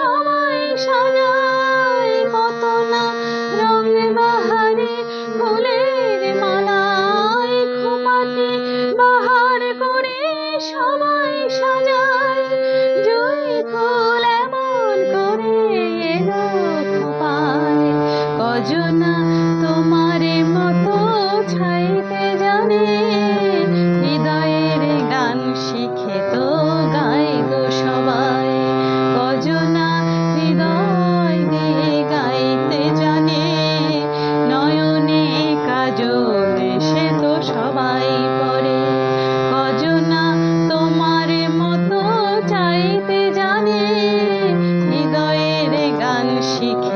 সময় সাজায় কত না। রঙে বাহারে ফুলের মালায় খোপাতে বাহার করে সময় শিখে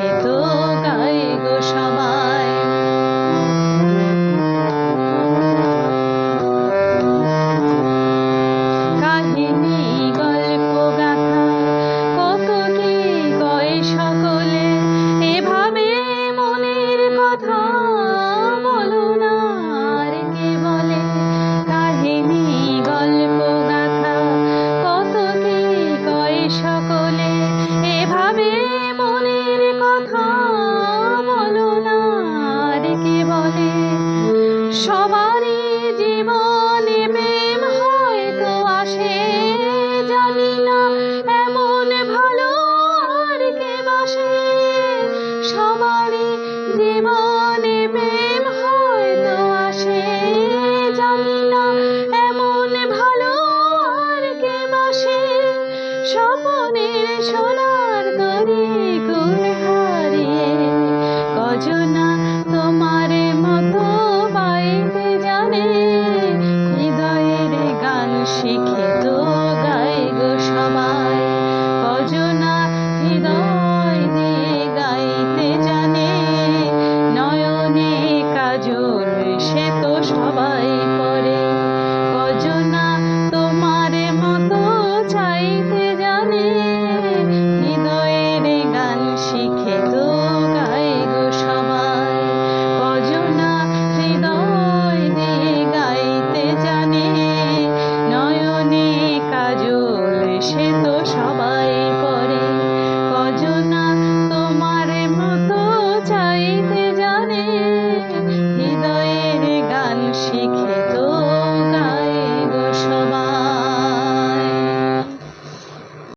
সবারই জীবনে প্রেম হয়তো আসে, জানি না এমন ভালো আর কে বাসে। সবারই জীবনে প্রেম হয়তো আসে, জানি না এমন ভালো আর কে বাসে। স্বপনের সোনার তরি গুণ হারিয়ে, কজনা তোমার শিক্ষিত গাই সবাই। অজনা হৃদয় দিয়ে গাইতে জানে, নয়নে কাজল সে তো সবাই করে। অজনা তোমার মতো চাইতে জানে, হৃদয়ের গান শিখে তো তো সবাই